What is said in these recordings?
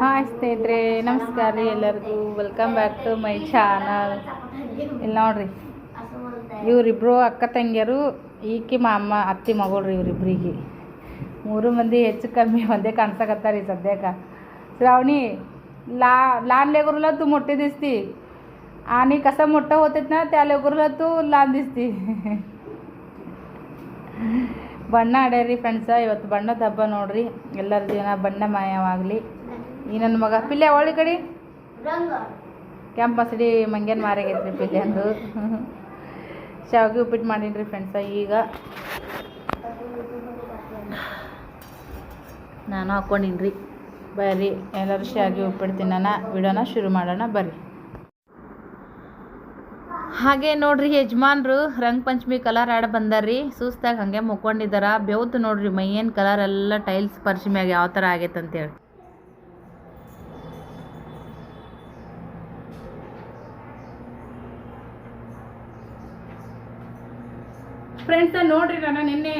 Hi ಸ್ನೇಹಿತರೆ ನಮಸ್ಕಾರ ರೀ ಎಲ್ಲರಿಗೂ welcome back to my channel ಇಲ್ಲಿ ನೋಡ್ರಿ ಇವರಿಬ್ರು ಅಕ್ಕ ತಂಗಿಯರು ಈಕಿ ಮಾಮ ಅತ್ತಿ ಮಗಳು ಇವ್ರಿಬ್ರಿಗೆ ಮೂರು ಮಂದಿ ಹೆಚ್ಚು ಕಮ್ಮಿ ಒಂದೇ ಕಾಣ್ಸಕತ್ತಾರ ಈ ಸದ್ಯಕ್ಕೆ श्रावणी ला लहान लेकरूला तू मोठे दिसती आणि कसा मोठा होतेत ना त्या लेकरूला तू लहान दिसती ಬಣ್ಣ ಆಡ್ಯಾರಿ ಫ್ರೆಂಡ್ಸ ಇವತ್ತು ಬಣ್ಣದ ಹಬ್ಬ ನೋಡ್ರಿ. ಎಲ್ಲರ ಜೀವನ ಬಣ್ಣ ಮಾಯವಾಗಲಿ ಈ ನನ್ನ ಮಗ ಪಿಲ್ಲೆ ಒಳ್ಳೆ ಕಡೆ. ಕೆಂಪು ಮಸಡಿ ಮಂಗ್ಯನ ಮಾರಾಗೈತ್ರಿ ಪಿಲ್ಲೆ ಅಂದು. ಶಾವಿಗೆ ಉಪ್ಪಿಟ್ಟು ಮಾಡೀನಿ ರೀ ಫ್ರೆಂಡ್ಸ ಈಗ. ನಾನು ಹಾಕ್ಕೊಂಡಿನಿ ರೀ ಬರ್ರಿ ಎಲ್ಲರೂ ಶಾವಿಗೆ ಉಪ್ಪಿಟ್ಟು ತಿನ್ನೋಣ ವಿಡಿಯೋನ ಶುರು ಮಾಡೋಣ ಬರ್ರಿ. ಹಾಗೆ ನೋಡ್ರಿ ಯಜಮಾನ್ರು ರಂಗ ಪಂಚಮಿ ಕಲರ್ ಆಡ ಬಂದಾರ್ರಿ. ಸುಸ್ತಾಗಿ ಹಂಗೆ ಮುಕ್ಕೊಂಡಿದ್ದಾರ ಬೆವ್ತು ನೋಡ್ರಿ ಮೈಯೇನು ಕಲರ್ ಎಲ್ಲ ಟೈಲ್ಸ್ ಪರ್ಚಿ ಮ್ಯಾಗ ಯಾವ ಥರ ಆಗೈತೆ ಅಂತೇಳಿ ಫ್ರೆಂಡ್ಸ್ ನೋಡ್ರಿ ನಾನು ನಿನ್ನೆ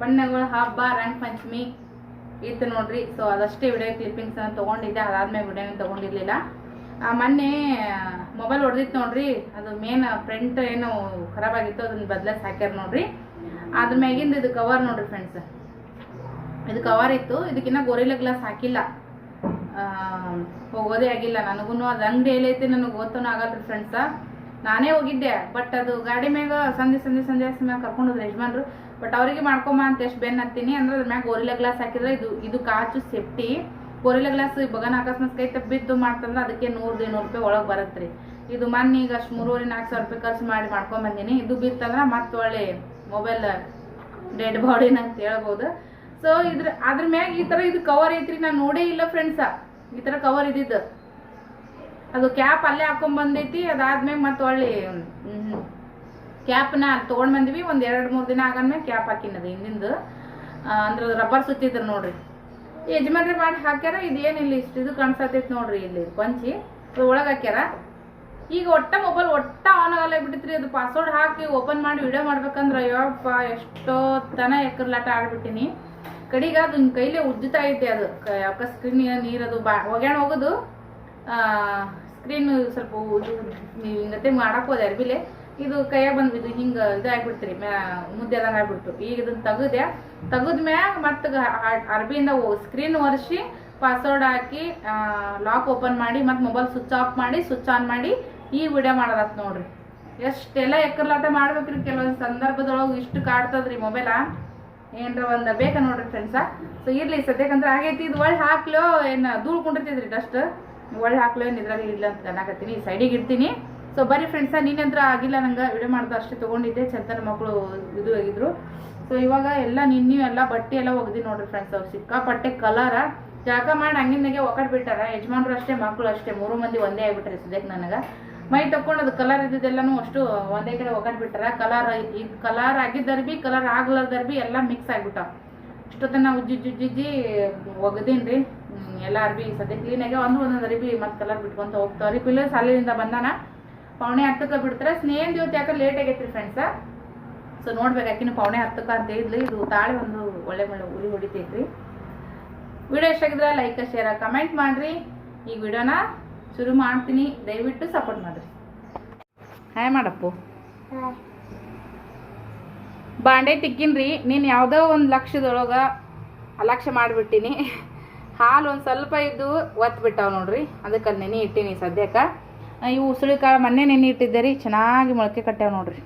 ಬಣ್ಣಗಳು ಹಬ್ಬ, ರಂಗ ಪಂಚಮಿ ಇತ್ತು ನೋಡ್ರಿ. ಸೊ ಅದಷ್ಟೇ ವಿಡಿಯೋ ಕ್ಲಿಪ್ಪಿಂಗ್ಸ್ ತಗೊಂಡಿದ್ದೆ. ಅದಾದ್ಮೇಲೆ ವಿಡಿಯೋನ ತಗೊಂಡಿರ್ಲಿಲ್ಲ. ಮೊನ್ನೆ ಮೊಬೈಲ್ ಹೊಡೆದಿತ್ತು ನೋಡ್ರಿ, ಅದು ಮೇನ್ ಫ್ರಂಟ್ ಏನು ಖರಾಬಾಗಿತ್ತು ಅದನ್ನ ಬದಲಾಯಿಸಿ ಹಾಕ್ಯಾರ ನೋಡ್ರಿ. ಅದ್ರ ಮ್ಯಾಗಿಂದ ಇದು ಕವರ್ ನೋಡ್ರಿ ಫ್ರೆಂಡ್ಸ್ ಇದು ಕವರ್ ಇತ್ತು ಇದಕ್ಕಿನ್ನ ಗೊರಿಲ್ಲ ಗ್ಲಾಸ್ ಹಾಕಿಲ್ಲ. ಹೋಗೋದೇ ಆಗಿಲ್ಲ ನನಗೂ ಅದು ಅಂಗಡಿ ಎಲ್ಲೈತಿ ನನಗೆ ಗೊತ್ತೂ ಆಗಲ್ರಿ ಫ್ರೆಂಡ್ಸ ನಾನೇ ಹೋಗಿದ್ದೆ ಬಟ್ ಅದು ಗಾಡಿ ಮ್ಯಾಗ ಸಂಜೆ ಸಂಜೆ ಸಂಜೆ ಮ್ಯಾಗ ಕರ್ಕೊಂಡು ಹೋದ್ರೆ ಯಜಮಾನ್ರು. ಬಟ್ ಅವರಿಗೆ ಮಾಡ್ಕೊಂಬ ಅಂತ ಎಷ್ಟು ಬೆನ್ ಹತ್ತೀನಿ ಅಂದ್ರೆ ಅದ್ರ ಮ್ಯಾಗ ಗೊರಿಲ್ಲ ಗ್ಲಾಸ್ ಹಾಕಿದ್ರೆ ಇದು ಇದು ಕಾಚು ಸೇಫ್ಟಿ ಗೋರಿಲ್ಲ ಗ್ಲಾಸ್ ಬಗನ್ ಅಕಸ್ಮಾತ್ ಕೈ ತಪ್ಪಿದ್ದು ಮಾಡ್ತಂದ್ರೆ ಅದಕ್ಕೆ ನೂರು ಇನ್ನೂರು ರೂಪಾಯಿ ಒಳಗೆ ಬರುತ್ತೆ ರೀ ಇದು ಮೊನ್ನೆ ಈಗ ಅಷ್ಟು ಮೂರುವರೆ, ನಾಲ್ಕು ಸಾವಿರ ರೂಪಾಯಿ ಖರ್ಚು ಮಾಡಿ ಮಾಡ್ಕೊಂಡ್ ಬಂದೀನಿ. ಇದು ಬಿತ್ತಂದ್ರೆ ಮತ್ತೆ ಒಳ್ಳೆ ಮೊಬೈಲ್ ಡೆಡ್ ಬಾಡಿನ ಅಂತ ಹೇಳ್ಬೋದು. ಸೊ ಇದ್ರ, ಅದ್ರ ಮ್ಯಾಗ ಈ ಥರ ಇದು ಕವರ್ ಐತ್ರಿ. ನಾನು ನೋಡೇ ಇಲ್ಲ ಫ್ರೆಂಡ್ಸ ಈ ಥರ ಕವರ್ ಇದ್ದಿದ್ದು. ಅದು ಕ್ಯಾಪ್ ಅಲ್ಲೇ ಹಾಕೊಂಡ್ ಬಂದೈತಿ. ಅದಾದ್ಮೇಲೆ ಮತ್ತೆ ಒಳ್ಳೆ ಕ್ಯಾಪ್ನ ತೊಗೊಂಡ್ ಬಂದಿವಿ. ಒಂದ್ ಎರಡು ಮೂರು ದಿನ ಆಗಂದ್ಮೇಲೆ ಕ್ಯಾಪ್ ಹಾಕಿನದು ಹಿಂದಿಂದು. ಅಂದ್ರ ರಬ್ಬರ್ ಸುತ್ತಿದ್ರು ನೋಡ್ರಿ. ಯಜಮಾನ್ರಿ ಮಾಡಿ ಹಾಕ್ಯಾರ ಇದೇನಿಲ್ಲ ಇಷ್ಟು ಇದು ಕಾಣಿಸತೈತಿ ನೋಡ್ರಿ ಇಲ್ಲಿ ಪಂಚಿ. ಅದು ಒಳಗೆ ಹಾಕ್ಯಾರ. ಈಗ ಒಟ್ಟ ಮೊಬೈಲ್ ಒಟ್ಟ ಆನ್ ಆಗಲ್ಲ ಬಿಟ್ಟಿತ್ರಿ, ಅದು ಪಾಸ್ವರ್ಡ್ ಹಾಕಿ ಓಪನ್ ಮಾಡಿ ವಿಡಿಯೋ ಮಾಡ್ಬೇಕಂದ್ರೆ ಅಯ್ಯಪ್ಪ ಎಷ್ಟೋ ತನ ಎಕ್ಕರ್ಲಾಟ ಆಡ್ಬಿಟ್ಟಿನಿ ಕಡಿಗ ಅದು ಕೈಲೇ ಉಜ್ಜುತ್ತಾ ಐತೆ ಅದು. ಯಾಕ ಸ್ಕ್ರೀನ್ ನೀರದು ಬಾ ಒಗ್ಯಾಣ ಹೋಗೋದು. ಸ್ಕ್ರೀನ್ ಸ್ವಲ್ಪ ಇದು ನೀವು ಹಿಂಗತೆ ಮಾಡಕ್ಕೆ ಹೋದೆ ಅರ್ಬಿಲೆ ಇದು ಕೈಯಾಗ ಬಂದ್ಬಿದ್ದು, ಹಿಂಗ ಇದಾಗ್ಬಿಡ್ತೀರಿ ಮ್ಯಾ ಎಲ್ಲಾ ಆಗ್ಬಿಡ್ತು. ಈಗ ಇದನ್ನ ತೆಗದೆ ತೆಗದ್ ಮ್ಯಾಗ ಮತ್ತೆ ಅರ್ಬಿಯಿಂದ ಸ್ಕ್ರೀನ್ ಒರೆಸಿ ಪಾಸ್ವರ್ಡ್ ಹಾಕಿ ಲಾಕ್ ಓಪನ್ ಮಾಡಿ, ಮತ್ತೆ ಮೊಬೈಲ್ ಸ್ವಿಚ್ ಆಫ್ ಮಾಡಿ ಸ್ವಿಚ್ ಆನ್ ಮಾಡಿ, ಈ ವಿಡಿಯೋ ಮಾಡೋದತ್ ನೋಡ್ರಿ. ಎಷ್ಟೆಲ್ಲ ಎಕ್ಕರ್ಲಾಟ ಮಾಡ್ಬೇಕ್ರಿ ಕೆಲವೊಂದು ಸಂದರ್ಭದೊಳಗೆ ಇಷ್ಟು ಕಾಡ್ತದ್ರಿ ಮೊಬೈಲ ಏನ್ರ ಒಂದ್ ಬೇಕ ನೋಡ್ರಿ ಫ್ರೆಂಡ್ಸ ಸೊ ಇರ್ಲಿ ಸದ್ಯಕ್ಕಂದ್ರೆ ಆಗೈತಿ, ಇದು ಒಳ್ಳೆ ಹಾಕ್ಲೋ, ಏನ್ ಧೂಳು ಕುಂಡಿರ್ತಿದ್ರಿ ಡಸ್ಟ್ ಒಳ್ಳೆ ಹಾಕ್ಲೋ, ಏನ್ ಇದ್ರಲ್ಲಿ ಇಲ್ಲ ಅಂತ ಅನ್ನಕತ್ತೀನಿ ಸೈಡಿಗೆ ಇಡ್ತೀನಿ. ಸೊ ಬರೀ ಫ್ರೆಂಡ್ಸ ನೀನಂತ್ರ ಆಗಿಲ್ಲ, ನಂಗೆ ವಿಡಿಯೋ ಮಾಡ್ದ ಅಷ್ಟೇ ತೊಗೊಂಡಿದ್ದೆ ಚಂದನ ಮಕ್ಕಳು ಇದು ಆಗಿದ್ರು. ಸೊ ಇವಾಗ ಎಲ್ಲ ನಿನ್ನೆ ಎಲ್ಲ ಬಟ್ಟೆ ಎಲ್ಲ ಒಗ್ದಿ ನೋಡ್ರಿ ಫ್ರೆಂಡ್ಸ್ ಅವ್ರು ಸಿಕ್ಕಾಪಟ್ಟೆ ಕಲರ ಜಾಗ ಮಾಡಿ, ಹಂಗಿಂದಾಗೆ ಒಕ್ಕಡ್ ಬಿಟ್ಟಾರ. ಯಜಮಾನ್ರು ಅಷ್ಟೇ ಮಕ್ಕಳು ಅಷ್ಟೇ, ಮೂರು ಮಂದಿ ಒಂದೇ ಆಗಿಬಿಟ್ರೆ ಸದ್ಯಕ್ಕೆ ನನಗೆ. ಮೈ ತಕೊಂಡು ಅದು ಕಲರ್ ಇದ್ದಿದ್ದೆಲ್ಲನೂ ಅಷ್ಟು ಒಂದೇ ಕಡೆ ಒಕ್ಕಡ್ ಬಿಟ್ಟಾರ. ಕಲರ್ ಈ ಕಲರ್ ಆಗಿದ್ದರ್ ಬಿ ಕಲರ್ ಆಗ್ಲಾರ್ದರ್ ಬಿ ಎಲ್ಲ ಮಿಕ್ಸ್ ಆಗ್ಬಿಟ್ಟಾವ. ಇಷ್ಟೊತ್ತನ ಉಜ್ಜಿ ಉಜ್ಜಿಜ್ಜಿ ಒಗ್ದೀನಿ ರೀ. ಎಲ್ಲ ಅರ್ಬಿ ಸದ್ಯ ಕ್ಲೀನಾಗೆ ಒಂದು ಒಂದೊಂದು ಅರಿಬಿ ಮತ್ತೆ ಕಲರ್ ಬಿಟ್ಕೊಂತ ಹೋಗ್ತಾವ್ರಿ. ಪಿಲ್ಲರ್ ಸಾಲಿನಿಂದ ಬಂದಾನ. ಪೌಣೆ ಹತ್ತಕ್ಕೆ ಬಿಡ್ತಾರೆ. ಸ್ನೇಹನ್ ಇವತ್ತು ಯಾಕೆ ಲೇಟ್ ಆಗೈತ್ರಿ ಫ್ರೆಂಡ್ಸ ಸೊ ನೋಡ್ಬೇಕು ಯಾಕಿನ ಪೌಣೆ ಹತ್ತಕ್ಕೆ ಅಂತ ಹೇಳಿದ್ಲಿ ಇದು ತಾಳೆ ಒಂದು ಒಳ್ಳೆ ಒಳ್ಳೆ ಉರಿ ಹೊಡಿತೈತ್ರಿ. ವಿಡಿಯೋ ಎಷ್ಟಾಗಿದ್ರೆ ಲೈಕ್ ಶೇರ್ ಕಮೆಂಟ್ ಮಾಡ್ರಿ. ಈ ವಿಡಿಯೋನ ಶುರು ಮಾಡ್ತೀನಿ. ದಯವಿಟ್ಟು ಸಪೋರ್ಟ್ ಮಾಡ್ರಿ. ಹಾಯ್ ಮಾಡಪ್ಪು. ಬಾಂಡೆ ತಿಕ್ಕಿನ್ರಿ. ನೀನು ಯಾವುದೋ ಒಂದು ಲಕ್ಷದೊಳಗೆ ಅಲಕ್ಷ್ಯ ಮಾಡಿಬಿಟ್ಟಿನಿ. ಹಾಲು ಒಂದು ಸ್ವಲ್ಪ ಇದ್ದು ಒತ್ತು ಬಿಟ್ಟಾವ ನೋಡ್ರಿ. ಅದಕ್ಕೆ ನೆನೆ ಇಟ್ಟೀನಿ ಸದ್ಯಕ್ಕೆ. ಇವು ಉಸುಳಿ ಕಾಳು ಮೊನ್ನೆ ನೆನೆ ಇಟ್ಟಿದ್ದೆ ರೀ. ಚೆನ್ನಾಗಿ ಮೊಳಕೆ ಕಟ್ಟ್ಯಾವ ನೋಡ್ರಿ.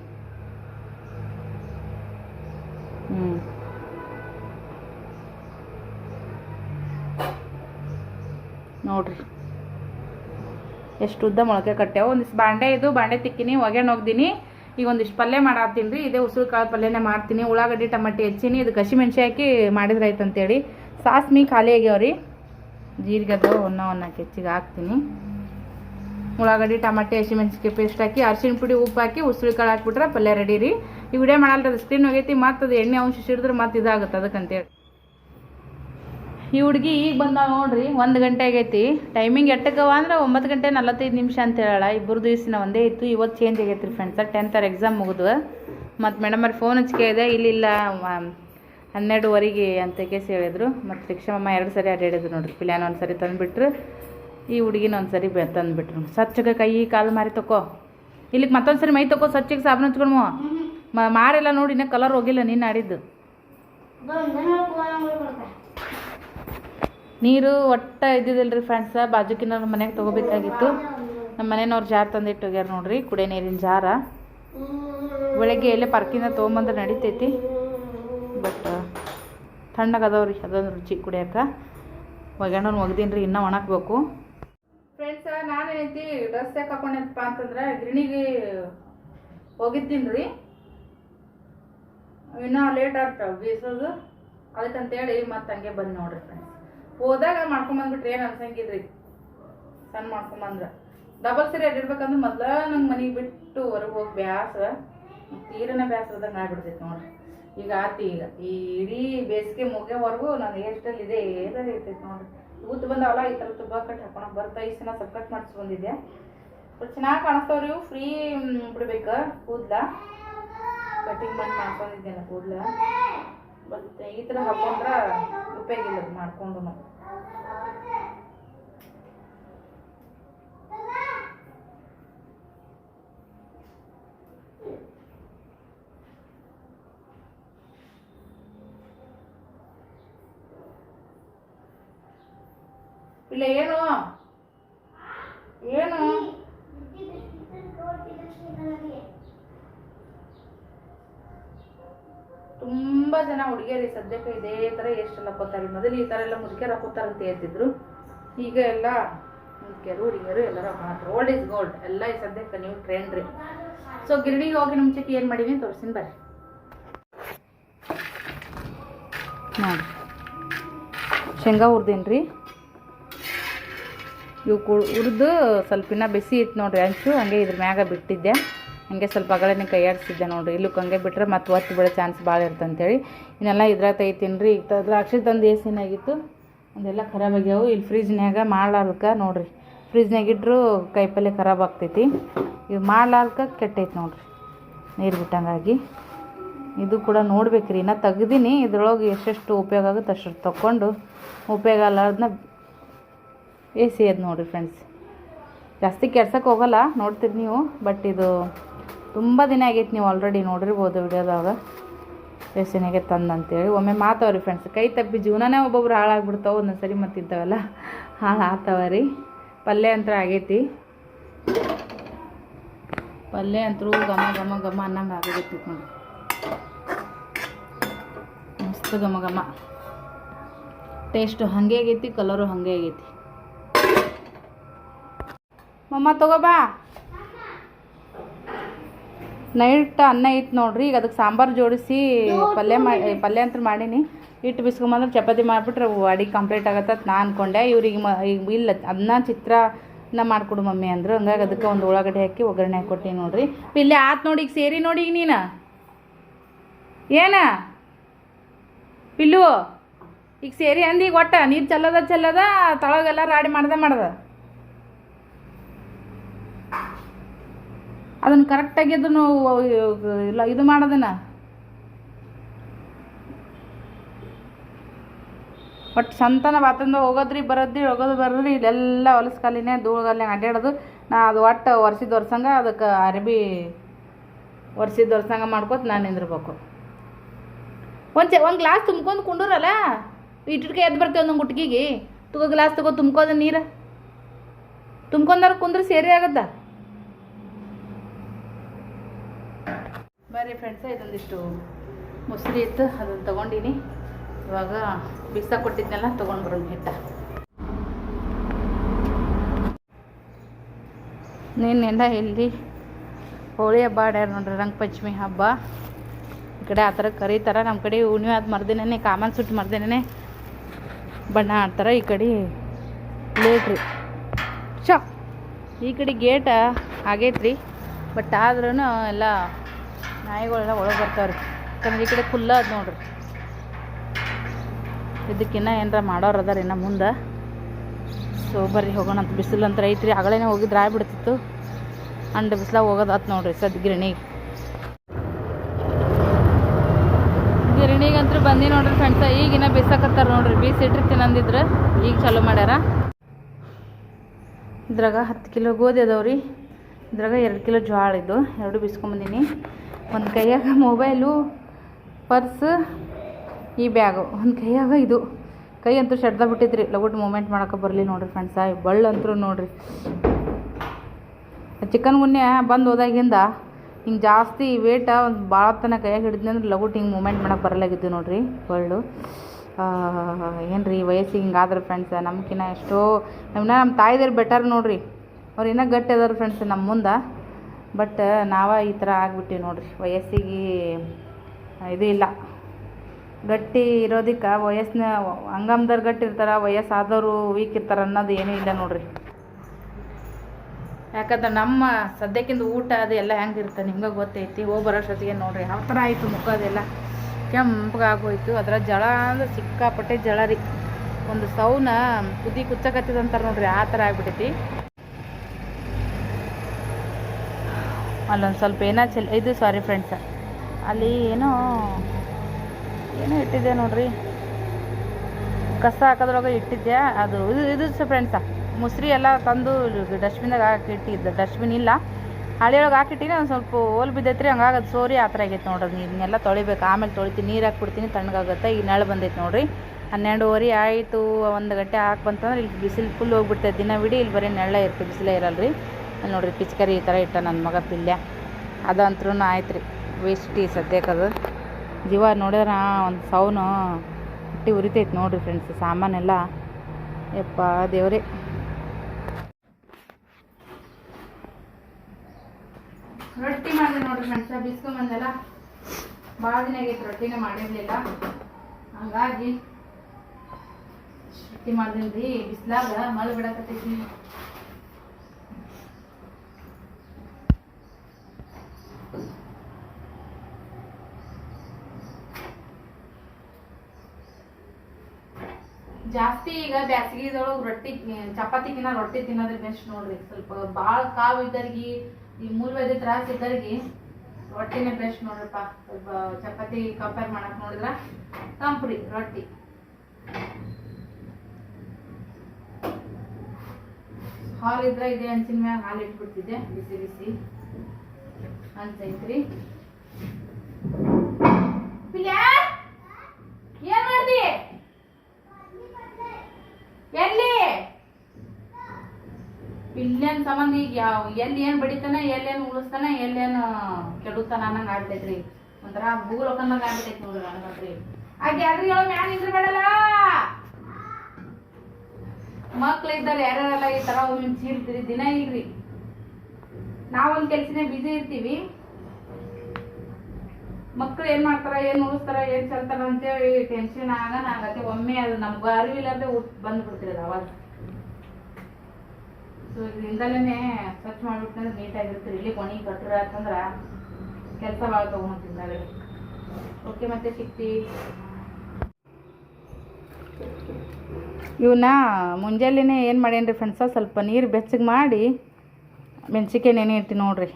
ಹ್ಞೂ ನೋಡ್ರಿ. ಎಷ್ಟು ಉದ್ದ ಮೊಳಕೆ ಕಟ್ಟ್ಯಾವ. ಒಂದಿಷ್ಟು ಬಾಂಡೆ ಇದು, ಬಾಂಡೆ ತಿಕ್ಕಿನಿ, ಒಗ್ಯಾಣ ಹೋಗ್ದೀನಿ ಈಗ ಒಂದಿಷ್ಟು ಪಲ್ಯ ಮಾಡಾತೀನಿ ರೀ. ಇದೇ ಉಸುಳು ಕಾಳು ಪಲ್ಯನೇ ಮಾಡ್ತೀನಿ. ಉಳ್ಳಾಗಡ್ಡಿ, ಟಮಟಿ ಹೆಚ್ಚಿನಿ. ಇದು ಕಸಿ ಹಾಕಿ ಮಾಡಿದ್ರೆ ಆಯ್ತು ಅಂತೇಳಿ ಸಾಸ್ಮಿ ಖಾಲಿ ಆಗ್ಯಾವ್ರಿ ಜೀರಿಗೆ ಅದು ಒನ್ನ ಒನ್ನಕ್ಕೆ ಹೆಚ್ಚಿಗೆ ಹಾಕ್ತೀನಿ. ಉಳ್ಳಾಗಡ್ಡಿ, ಟಮಾಟೆ ಹಸಿಮೆಣಸಿಗೆ ಪೇಸ್ಟ್ ಹಾಕಿ ಅರಿಶಿನ ಪುಡಿ ಉಪ್ಪು ಹಾಕಿ, ಉಸಿರು ಕಾಳು ಹಾಕ್ಬಿಟ್ರೆ ಪಲ್ಯ ರೆಡಿ ರೀ. ಈ ವಿಡಿಯೋ ಮಾಡಲ್ರಿ ಸ್ಕ್ರೀನ್ ಹೋಗೈತಿ ಮತ್ತು ಅದು ಎಣ್ಣೆ ಅಂಶ ಸಿಡಿದ್ರೆ ಮತ್ತೆ ಇದಾಗುತ್ತೆ ಅದಕ್ಕಂತೇಳಿ. ಈ ಹುಡುಗಿ ಈಗ ಬಂದಾವ ನೋಡ್ರಿ, ಒಂದು ಗಂಟೆ ಆಗೈತಿ. ಟೈಮಿಂಗ್ ಎಟ್ಟಕ್ಕವ ಅಂದ್ರೆ ಒಂಬತ್ತು ಗಂಟೆ ನಲವತ್ತೈದು ನಿಮಿಷ ಅಂತ ಹೇಳಲ್ಲ ಇಬ್ಬರು ದಿವಸ ಒಂದೇ ಇತ್ತು ಇವತ್ತು ಚೇಂಜ್ ಆಗೈತಿ ರೀ ಫ್ರೆಂಡ್ಸ ಟೆಂತ್ ಅವ್ರ ಎಕ್ಸಾಮ್ ಮುಗಿದು. ಮತ್ತು ಮೇಡಮ್ ಅವ್ರ ಫೋನ್ ಹಚ್ಕೆ ಇದೆ ಇಲ್ಲಿಲ್ಲ ಹನ್ನೆರಡುವರೆಗೆ ಅಂತ ಕೇಸ್ ಹೇಳಿದ್ರು. ಮತ್ತು ರಿಕ್ಷಮ್ಮ ಎರಡು ಸರಿ ಅಡ್ಡಾಡಿದ್ರು ನೋಡ್ರಿ ಪಿಲ್ಯಾನ ಒಂದು ಸರಿ ತಂದುಬಿಟ್ರು. ಈ ಹುಡುಗಿನ ಒಂದು ಸರಿ ಸ್ವಚ್ಛಗೆ ಕೈ ಕಾಲು ಮಾರಿ ತಕೋ. ಇಲ್ಲಿಗೆ ಮತ್ತೊಂದು ಸರಿ ಮೈ ತಕೋ ಸ್ವಚ್ಛಗೆ ಸಾಬೂನು ಹಚ್ಕೊಂಡು ಮಾರೆಲ್ಲ ನೋಡಿ, ಇನ್ನೂ ಕಲರ್ ಹೋಗಿಲ್ಲ ನೀನು ಆಡಿದ್ದು ನೀರು ಒಟ್ಟ ಇದ್ದಿದ್ದಿಲ್ಲ ರೀ ಫ್ರೆಂಡ್ಸ ಬಾಜುಕಿನವ್ರ ಮನೆಗೆ ತೊಗೋಬೇಕಾಗಿತ್ತು. ನಮ್ಮ ಮನೆಯವ್ರು ಜಾರ್ ತಂದಿಟ್ಟು ಹೋಗ್ಯಾರ ನೋಡ್ರಿ ಕುಡಿಯೋ ನೀರಿನ ಜಾರ. ಬೆಳಗ್ಗೆ ಎಲ್ಲೇ ಪರ್ಕಿಂದ ತೊಗೊಂಬಂದ್ರೆ ನಡಿತೈತಿ. ಬಟ್ ತಣ್ಣಗದವ್ರಿ ಅದೊಂದು ರುಚಿ ಕುಡಿಯೋಕೆ. ಒಗ್ಯಾಣ ಒಗ್ದೀನಿ ರೀ ಇನ್ನೂ ಒಣಕ್ಬೇಕು ನಾನು ಏನೈತಿ ಡ್ರೆಸ್ ಯಾಕೆ ಹಾಕೊಂಡೇನಪ್ಪ ಅಂತಂದ್ರೆ, ಗಿರಣಿಗೆ ಹೋಗಿದ್ದೀನಿ ರೀ. ಇನ್ನೂ ಲೇಟ್ ಆಗ್ತಾವ ಬೀಸೋದು. ಅದಕ್ಕಂತೇಳಿ ಮತ್ತೆ ಹಂಗೆ ಬಂದು ನೋಡ್ರಿ ಫ್ರೆಂಡ್ಸ್ ಹೋದಾಗ ಮಾಡ್ಕೊಂಬಂದ್ಬಿಟ್ರೆ ಏನು ಅನ್ಸಂಗಿದ್ರಿ ಸಣ್ಣ ಮಾಡ್ಕೊಂಬಂದ್ರೆ ಡಬಲ್ ಸೀರೆ ಅಡ್ಡಿಡ್ಬೇಕಂದ್ರೆ ಮೊದಲ ನಂಗೆ ಮನೆಗೆ ಬಿಟ್ಟು ಹೊರಗೆ ಹೋಗಿ ಬ್ಯಾಸ ತೀರನ ಬ್ಯಾಸ್ರದಂಗೆ ಆಗ್ಬಿಡ್ತೈತೆ ನೋಡ್ರಿ. ಈಗ ಆತಿ, ಈಗ ಈ ಇಡೀ ಬೇಸಿಗೆ ಮುಗಿಯೋವರೆಗೂ ನಾನು ಎಷ್ಟಲ್ಲಿ ಇದೆ ಏನಾರ ಇರ್ತೈತೆ ನೋಡ್ರಿ. ಊತ್ ಬಂದಾವಲ್ಲ ಈ ಥರ ತುಬ್ಬ ಕಟ್ ಹಾಕೊಳಕ್ಕೆ ಬರ್ತಾ ಈ ಸಲ ಸ್ವಲ್ಪ ಕಟ್ ಮಾಡಿಸಿ ಬಂದಿದ್ದೆ. ಚೆನ್ನಾಗಿ ಕಾಣಿಸ್ತಾವ್ರಿ ಇವು ಫ್ರೀ ಬಿಡ್ಬೇಕು ಕೂದ್ಲ. ಕಟಿಂಗ್ ಮಾಡಿ ಮಾಡ್ಕೊಂಡಿದ್ದೇನೆ ಕೂದಲ. ಬಟ್ ಈ ಥರ ಹಾಕೊಂಡ್ರೆ ಉಪಯೋಗ ಇಲ್ಲ ಮಾಡ್ಕೊಂಡು ಇಲ್ಲ, ಏನು? ಏನು? ತುಂಬಾ ಜನ ಹುಡುಗಿಯರಿ ಸದ್ಯಕ್ಕೆ ಇದೇ ಥರ ಎಷ್ಟೆಲ್ಲ ಹಾಕೋತಾರೆ ಮೊದಲು ಈ ಥರ ಎಲ್ಲ ಮುದುಕಿಯರು ಹಾಕೋತಾರೆ ಅಂತ ಹೇಳ್ತಿದ್ರು. ಈಗ ಎಲ್ಲ ಮುದುಕಿಯರು, ಹುಡುಗಿಯರು ಎಲ್ಲರೂ ಹಾಕೋತಾರೆ. ಓಲ್ಡ್ ಇಸ್ ಗೋಲ್ಡ್ ಎಲ್ಲ ಈ ಸದ್ಯಕ್ಕೆ ನೀವು ಟ್ರೆಂಡ್ ರೀ. ಸೊ ಗಿರಣಿಗೆ ಹೋಗಿ ಮುಂಚೆಗೆ ಏನು ಮಾಡೀನಿ ತೋರಿಸಿನ ಬರ್ರಿ. ನೋಡಿ. ಶೇಂಗಾ ಹುರ್ದೇನ್ರಿ. ಇವು ಕು ಹುರಿದು ಸ್ವಲ್ಪ ಇನ್ನೂ ಬಿಸಿ ಇತ್ತು ನೋಡಿರಿ ಹಂಚು ಹಂಗೆ ಇದ್ರ ಮ್ಯಾಗ ಬಿಟ್ಟಿದ್ದೆ. ಹಂಗೆ ಸ್ವಲ್ಪ ಅಗಳನೆ ಕೈಯಾಡಿಸಿದ್ದೆ ನೋಡಿರಿ. ಇಲ್ಲಕ್ಕೆ ಹಂಗೆ ಬಿಟ್ರೆ ಮತ್ತೆ ಒತ್ತು ಬಿಡೋ ಚಾನ್ಸ್ ಭಾಳ ಇರ್ತಂತೇಳಿ. ಇನ್ನೆಲ್ಲ ಇದ್ರಾಗ ತೆಗಿತೀನಿ ರೀ ಈಗ ದ್ರಾಕ್ಷಿ ತಂದು ಏಸಿನಾಗಿತ್ತು ಅದೆಲ್ಲ ಖರಾಬ್ ಆಗ್ಯಾವು. ಇಲ್ಲಿ ಫ್ರಿಜ್ನ್ಯಾಗ ಮಾಡ್ಲಾರ್ದಕ್ಕೆ ನೋಡಿರಿ. ಫ್ರಿಜ್ನಾಗ ಇಟ್ಟರು ಕಾಯಿಪಲ್ಲೆ ಖರಾಬ್ ಆಗ್ತೈತಿ. ಇವು ಮಾಡ್ಲಾರ್ದಕ್ಕೆ ಕೆಟ್ಟೈತೆ ನೋಡಿರಿ. ನೀರು ಬಿಟ್ಟಂಗಾಗಿ. ಇದು ಕೂಡ ನೋಡ್ಬೇಕ್ರಿ. ನಾ ತೆಗ್ದೀನಿ. ಇದ್ರೊಳಗೆ ಎಷ್ಟೆಷ್ಟು ಉಪಯೋಗ ಆಗುತ್ತೆ ಅಷ್ಟು ತಗೊಂಡು ಉಪಯೋಗ ಅಲ್ಲಾರ್ದನ್ನ ಎಸಿ ಅದು ನೋಡಿರಿ ಫ್ರೆಂಡ್ಸ್ ಜಾಸ್ತಿ ಕೆಡ್ಸಕ್ಕೆ ಹೋಗಲ್ಲ ನೋಡ್ತೀರಿ ನೀವು ಬಟ್ ಇದು ತುಂಬ ದಿನ ಆಗೈತೆ ನೀವು ಆಲ್ರೆಡಿ ನೋಡಿರ್ಬೋದು ವಿಡಿಯೋದಾಗ ತಂದು ಅಂತೇಳಿ ಒಮ್ಮೆ ಮಾತಾವ್ರಿ ಫ್ರೆಂಡ್ಸ್ ಕೈ ತಪ್ಪಿ ಜೀವನನೇ ಒಬ್ಬೊಬ್ರು ಹಾಳಾಗ್ಬಿಡ್ತಾವೆ ಒಂದೊಂದು ಸರಿ ಮತ್ತು ಇಂಥವೆಲ್ಲ ಹಾಳು ಆಗ್ತಾವ ರೀ ಪಲ್ಯ ಅಂತ ಆಗೈತಿ. ಪಲ್ಯ ಅಂತೂ ಘಮ ಘಮ ಘಮ ಅನ್ನಂಗೆ ಆಗೈತಿ ನೋಡಿ ಮಸ್ತ್ ಘಮ ಘಮ. ಟೇಸ್ಟು ಹಾಗೆ ಆಗೈತಿ ಕಲರು ಹಾಗೆ ಆಗೈತಿ. ಮಮ್ಮ ತಗೋಬಾ ನೈಟ್ ಅನ್ನ ಇತ್ತು ನೋಡ್ರಿ, ಈಗ ಅದಕ್ಕೆ ಸಾಂಬಾರು ಜೋಡಿಸಿ ಪಲ್ಯ ಮಾಡಿ ಪಲ್ಯ ಅಂತ ಮಾಡೀನಿ. ಹಿಟ್ಟು ಬಿಸ್ಕೊಂಬಂದ್ರೆ ಚಪಾತಿ ಮಾಡಿಬಿಟ್ರೆ ಅಡಿಗೆ ಕಂಪ್ಲೀಟ್ ಆಗತ್ತೆ ಅಂತ ನಾ ಅಂದ್ಕೊಂಡೆ ಇವ್ರಿಗೆ ಮ ಈಗ ಇಲ್ಲ ಅದನ್ನ ನಾ ಮಾಡಿಕೊಡು ಮಮ್ಮಿ ಅಂದ್ರು. ಹಂಗಾಗಿ ಅದಕ್ಕೆ ಒಂದು ಉಳ್ಳಾಗಡ್ಡೆ ಹಾಕಿ ಒಗ್ಗರಣೆ ಹಾಕ್ಕೊಟ್ಟಿನಿ ನೋಡ್ರಿ. ಇಲ್ಲೇ ಆತು ನೋಡಿ, ಈಗ ಸೇರಿ ನೋಡಿ ಈಗ ನೀನು. ಏನ? ಪಿಲ್ಲು, ಈಗ ಸೇರಿ ಅಂದಿ ಒಟ್ಟ. ನೀರು ಚೆಲ್ಲದ ಚೆಲ್ಲದ ತಳಗೆಲ್ಲ ರಾಡಿ ಮಾಡ್ದೆ ಮಾಡ್ದ. ಅದನ್ನು ಕರೆಕ್ಟಾಗಿ ಅದನ್ನು ಇಲ್ಲ, ಇದು ಮಾಡೋದನ್ನ? ಒಟ್ಟು ಸಂತಾನ ಬಾತಂದ ಹೋಗೋದ್ರಿ, ಬರೋದ್ರಿ, ಹೋಗೋದು, ಬರೋದ್ರಿ ಇಲ್ಲೆಲ್ಲ ಹೊಲಸು ಕಾಲಿನೇ ಧೂಳಲ್ಲಿ ಅಡ್ಡಾಡೋದು ನಾ ಅದು ಒಟ್ಟು ಒರ್ಸಿದ ಒರ್ಸಂಗ, ಅದಕ್ಕೆ ಅರಬಿ ಒರೆಸಿದ ಒರ್ಸಂಗೆ ಮಾಡ್ಕೊತ ನಾನು ನಿಂದಿರ್ಬೇಕು. ಒಂದು ಒಂದು ಗ್ಲಾಸ್ ತುಂಬ್ಕೊಂಡು ಕುಂಡ್ರಲ್ಲ? ಇಟ್ಟಿಟ್ಕೆ ಎದ್ದು ಬರ್ತೀವಿ ಒಂದೊಂದು ಗುಟ್ಗಿಗೆ ತುಗೋ ಗ್ಲಾಸ್ ತಗೋ ತುಂಬ್ಕೋದ ನೀರು. ತುಂಬ್ಕೊಂಡಾರ ಕುಂದ್ರೆ ಸೇರಿ ಆಗತ್ತ? ಬರ್ರಿ ಫ್ರೆಂಡ್ಸ ಇದೊಂದಿಷ್ಟು ಮೊಸರು ಇತ್ತು, ಅದನ್ನು ತೊಗೊಂಡಿನಿ. ಇವಾಗ ಬಿಸ ಕೊಟ್ಟಿದ್ನೆಲ್ಲ ತೊಗೊಂಡು ಬರೋಣ ಹಿಟ್ಟ ನಿನ್ನೆಲ್ಲ ಇಲ್ಲಿ ಹೋಳಿ ಹಬ್ಬ ಆಡ್ಯಾರ ನೋಡ್ರಿ ರಂಗ ಪಂಚಮಿ ಹಬ್ಬ. ಈ ಕಡೆ ಆ ಥರ ಕರೀತಾರೆ. ನಮ್ಮ ಕಡೆ ಹುಣ್ಣಿಮೆ ಆದ ಮರ್ದಿನೇ ಕಾಮನ್ ಸುಟ್ಟು ಮರ್ದಿನೇ ಬಣ್ಣ ಆಡ್ತಾರೆ ಈ ಕಡೆ ಲೇಟ್ರಿ ಚ ಈ ಕಡೆ ಗೇಟ ಆಗೈತ್ರಿ ಬಟ್ ಆದ್ರೂ ಎಲ್ಲ ನಾಯಿಗಳೆಲ್ಲ ಒಳಗೆ ಬರ್ತಾವ್ರಿ. ಯಾಕಂದ್ರೆ ಈ ಕಡೆ ಖುಲ್ಲ ಅದ ನೋಡ್ರಿ. ಇದಕ್ಕಿನ್ನ ಏನಾರ ಮಾಡೋರು ಅದಾರ ಇನ್ನು ಮುಂದೆ. ಸೊ ಬರ್ರಿ ಹೋಗೋಣ ಅಂತ ಬಿಸಿಲು ಅಂತ ಐತ್ರಿ. ಹೋಗಿ ಹೋಗಿದ್ರೆ ಆಗ್ಬಿಡ್ತಿತ್ತು ಅಂಡ್ ಬಿಸಿಲಾಗ ಹೋಗೋದಾತ್ ನೋಡ್ರಿ ಸದ್ ಗಿರಣಿಗೆ. ಗಿರಣಿಗಂತೂ ಬಂದಿ ನೋಡ್ರಿ ಫ್ರೆಂಡ್ಸ ಈಗಿನ ಬೀಸಕತ್ತಾರ ನೋಡ್ರಿ. ಬೀಸಿಟ್ರಿ ತಿನ್ನಂದಿದ್ರೆ ಈಗ ಚಾಲೂ ಮಾಡ್ಯಾರ. ಇದ್ರಾಗ ಹತ್ತು ಕಿಲೋ ಗೋಧಿ ಅದಾವ್ರಿ. ಇದ್ರಾಗ ಎರಡು ಕಿಲೋ ಜ್ವಾಳ ಇದು ಎರಡು ಬಿಸ್ಕೊಂಬಂದೀನಿ. ಒಂದು ಕೈಯಾಗ ಮೊಬೈಲು, ಪರ್ಸ್, ಈ ಬ್ಯಾಗು. ಒಂದು ಕೈಯಾಗ ಇದು. ಕೈ ಅಂತೂ ಶಡ್ದ ಬಿಟ್ಟಿದ್ರಿ. ಲಗುಟ್ ಮೂಮೆಂಟ್ ಮಾಡೋಕೆ ಬರಲಿ ನೋಡಿರಿ ಫ್ರೆಂಡ್ಸ ಬಳ್ಳು ಅಂತೂ ನೋಡಿರಿ. ಚಿಕನ್ ಗುನ್ಯ ಬಂದು ಹೋದಾಗಿಂದ ಹಿಂಗೆ ಜಾಸ್ತಿ ವೇಟ ಒಂದು ಭಾಳ ತನಕ ಕೈಯಾಗ ಹಿಡಿದ್ನಿ ಅಂದ್ರೆ ಲಗುಟ್ ಹಿಂಗೆ ಮೂಮೆಂಟ್ ಮಾಡೋಕೆ ಬರಲಾಗಿದ್ದು ನೋಡಿರಿ ಬಳ್ಳು. ಏನು ರೀ ವಯಸ್ಸಿಗೆ ಹಿಂಗಾದ್ರೆ ಫ್ರೆಂಡ್ಸ ನಮ್ಕಿನ್ನ ಎಷ್ಟೋ ನಮ್ಮನ್ನ ನಮ್ಮ ತಾಯಿದೇರು ಬೆಟರ್ ನೋಡಿರಿ. ಅವ್ರು ಇನ್ನೂ ಗಟ್ಟಿ ಅದಾರ ಫ್ರೆಂಡ್ಸ್ ನಮ್ಮ ಮುಂದೆ. ಬಟ್ ನಾವ ಈ ಥರ ಆಗ್ಬಿಟ್ಟಿವಿ ನೋಡ್ರಿ. ವಯಸ್ಸಿಗೆ, ಇದು ಇಲ್ಲ. ಗಟ್ಟಿ ಇರೋದಕ್ಕೆ ವಯಸ್ಸಿನ ಹಂಗಮ್ದವ್ರು ಗಟ್ಟಿ ಇರ್ತಾರೆ, ವಯಸ್ಸಾದವರು ವೀಕ್ ಇರ್ತಾರೆ ಅನ್ನೋದು ಏನೂ ಇಲ್ಲ ನೋಡ್ರಿ. ಯಾಕಂದ್ರೆ ನಮ್ಮ ಸದ್ಯಕ್ಕಿಂತ ಊಟ ಅದು ಎಲ್ಲ ಹೆಂಗೆ ಇರ್ತದೆ ನಿಮ್ಗೆ ಗೊತ್ತೈತಿ, ಹೋಗಿ ಬರೋಷ್ಟೊತ್ತಿಗೆ ನೋಡ್ರಿ, ಯಾವ ಥರ ಆಯಿತು ಮುಖ ಅದೆಲ್ಲ. ಕೆಂಪಗಾಗೋಯ್ತು, ಅದರ ಜಳ ಅಂದ್ರೆ ಸಿಕ್ಕಾಪಟ್ಟೆ ಜಳ ರೀ. ಒಂದು ಸೌನ ಕುದಿ ಕುಚ್ಚಕತ್ತಿದಂತಾರೆ ನೋಡ್ರಿ, ಆ ಥರ ಆಗ್ಬಿಟ್ಟೈತಿ ಅಲ್ಲೊಂದು ಸ್ವಲ್ಪ ಏನೋ ಚೆಲ್ ಇದು ಸಾರಿ ಫ್ರೆಂಡ್ಸ ಅಲ್ಲಿ ಏನೋ ಏನೋ ಇಟ್ಟಿದ್ದೆ ನೋಡ್ರಿ? ಕಸ ಹಾಕೋದ್ರೊಳಗೆ ಇಟ್ಟಿದ್ದೆ ಅದು, ಇದು ಇದು ಫ್ರೆಂಡ್ಸ ಮುಸ್ರಿ ಎಲ್ಲ ತಂದು ಡಸ್ಟ್ಬಿನ್ದಾಗ ಹಾಕಿ ಇಟ್ಟಿದ್ದೆ. ಡಸ್ಟ್ಬಿನ್ ಇಲ್ಲ. ಹಳೆಯೊಳಗೆ ಹಾಕಿಟ್ಟಿನಿ, ಒಂದು ಸ್ವಲ್ಪ ಓಲ್ ಬಿದ್ದೈತ್ರಿ ಹಂಗಾಗಿ ಅದು ಸೋರಿ ಆ ಥರ ಆಗೈತೆ ನೋಡ್ರಿ ಇದನ್ನೆಲ್ಲ ತೊಳಿಬೇಕು. ಆಮೇಲೆ ತೊಳಿತೀನಿ, ನೀರು ಹಾಕ್ಬಿಡ್ತೀನಿ ತಣ್ಣಗಾಗುತ್ತೆ ಈಗ ನೆಳ ಬಂದೈತೆ ನೋಡ್ರಿ. ಹನ್ನೆರಡುವರೆ ಆಯಿತು, ಒಂದು ಗಂಟೆ ಹಾಕ್ಬಂತಂದ್ರೆ ಇಲ್ಲಿ ಬಿಸಿಲು ಫುಲ್ ಹೋಗ್ಬಿಡ್ತೈತೆ. ದಿನ ಬಿಡಿ, ಇಲ್ಲಿ ಬರೀ ನೆಳ್ಳ ಇರ್ತದೆ ಬಿಸಿಲೇ ಇರಲ್ರಿ. ಅಲ್ಲಿ ನೋಡ್ರಿ ಪಿಚ್ಕರಿ ಈ ಥರ ಇಟ್ಟ ನನ್ನ ಮಗ ಪಿಲ್ಯ. ಅದಂತ್ರೂ ಆಯ್ತು ರೀ. ವೇಸ್ಟಿ ಸದ್ಯಕ್ಕದು ಜೀವ ನೋಡಿದ್ರೆ ಒಂದು ಸೌನು ಹೊಟ್ಟಿ ಉರಿತೈತೆ ನೋಡ್ರಿ ಫ್ರೆಂಡ್ಸ್ ಸಾಮಾನೆಲ್ಲ ಯಪ್ಪ ದೇವ್ರಿ. ರೊಟ್ಟಿ ಮಾಡಿದೆ ನೋಡ್ರಿ ಫ್ರೆಂಡ್ಸ ಬಿಸ್ಕೊಂಬಂದೆಲ್ಲ ಭಾಳ ದಿನ ಆಗೈತೆ ರೊಟ್ಟಿನ ಮಾಡಿರಲಿಲ್ಲ. ಹಂಗಾಗಿ ರೊಟ್ಟಿ ಮಾಡಿದ್ರಿ ಬಿಸಿಲಾಗ ಮಳೆ ಬಿಡಕತ್ತೈತಿ ಜಾಸ್ತಿ ಈಗ ಬ್ಯಾಸಗಿದೊಳಗೆ ರೊಟ್ಟಿ ಚಪಾತಿಗಿನ ರೊಟ್ಟಿ ತಿನ್ನೋದ್ರ ಬೆಸ್ಟ್ ನೋಡ್ರಿ ಸ್ವಲ್ಪ. ಭಾಳ ಕಾವ್ ಇದ್ದರಿಗಿ, ಈ ಮೂಲವ್ಯಾಧಿ ತ್ರಾಸ ಇದ್ದರಿಗಿ ರೊಟ್ಟಿನೇ ಬೆಸ್ಟ್ ನೋಡ್ರಪ್ಪ. ಸ್ವಲ್ಪ ಚಪಾತಿ ಕಂಪೇರ್ ಮಾಡಕ್ ನೋಡಿದ್ರ ತಂಪ್ರಿ ರೊಟ್ಟಿ. ಹಾಲು ಇದ್ರೆ ಇದೆ ಅನ್ಸಿನ ಮ್ಯಾಗ ಹಾಲು ಇಟ್ಬಿಡ್ತಿದ್ದೆ, ಬಿಸಿ ಬಿಸಿ. ಏನ್ ಮಾಡ್ದಿ? ಎಲ್ಲಿ? ಇಲ್ಲೇನ್ ಸಂಬಂಧ ಈಗ ಯಾವ, ಎಲ್ಲಿ ಏನ್ ಬಡಿತಾನ ಎಲ್ಲೇನ್ ಉಳಿಸ್ತಾನ ಎಲ್ಲೇನ್ ಕೆಡುತ್ತಾನ ಅನ್ನಂಗ ಆಗ್ತೈತ್ರಿ. ಒಂಥರ ಭೂಲೋಕಂದಂಗ ಆಗ್ಬಿಟ್ಟೈತಿ ನೋಡ್ರಿ ನನಗಂತ್ರಿ ಆ ಗ್ಯಾದ್ರಿ ಮ್ಯಾನ್ ಇದ್ರ ಬೇಡಲ್ಲ? ಮಕ್ಳು ಇದ್ದಾರೆ, ಯಾರ್ಯಾರಲ್ಲ ಈ ತರ ಒಮ್ಮೆ ಚೀರ್ತೀರಿ ದಿನ ಇಲ್ರಿ. ನಾವೊಂದ್ ಕೆಲ್ಸನೇ ಬಿಸಿ ಇರ್ತೀವಿ. ಮಕ್ಳು ಏನ್ ಮಾಡ್ತಾರ, ಏನ್ ಉಳಿಸ್ತಾರ ಏನ್ ಚಲ್ತಾರ ಅಂತೇಳಿ ಟೆನ್ಷನ್ ಆಗನ ಆಗತ್ತೆ. ಒಮ್ಮೆ ಅದು ನಮ್ಗೆ ಅರಿವಿಲ್ಲದೆ ಬಂದ್ಬಿಡ್ತಿರೋದು ಅವಾಗ. ಸೊ ಇದರಿಂದಲೇ ಸ್ವಚ್ಛ ಮಾಡ್ಬಿಟ್ರೆ ನೀಟಾಗಿರ್ತೀರಿ ಇಲ್ಲಿ ಕೊನಿ ಕಟ್ರ ಅಂತಂದ್ರ ಕೆಲಸ ಭಾಳ ತಗೊಂಡಿದ್ದಾರೆ ಓಕೆ ಮತ್ತೆ ಸಿಕ್ತಿ ಇವನ್ನ ಮುಂಜಾನೆ ಏನು ಮಾಡೇನ್ರಿ ಫ್ರೆಂಡ್ಸ ಸ್ವಲ್ಪ ನೀರು ಬೆಚ್ಚಗೆ ಮಾಡಿ ಮೆಣ್ಸಿಕಾಯಿ ನೆನೆ ಇರ್ತೀನಿ ನೋಡ್ರಿ.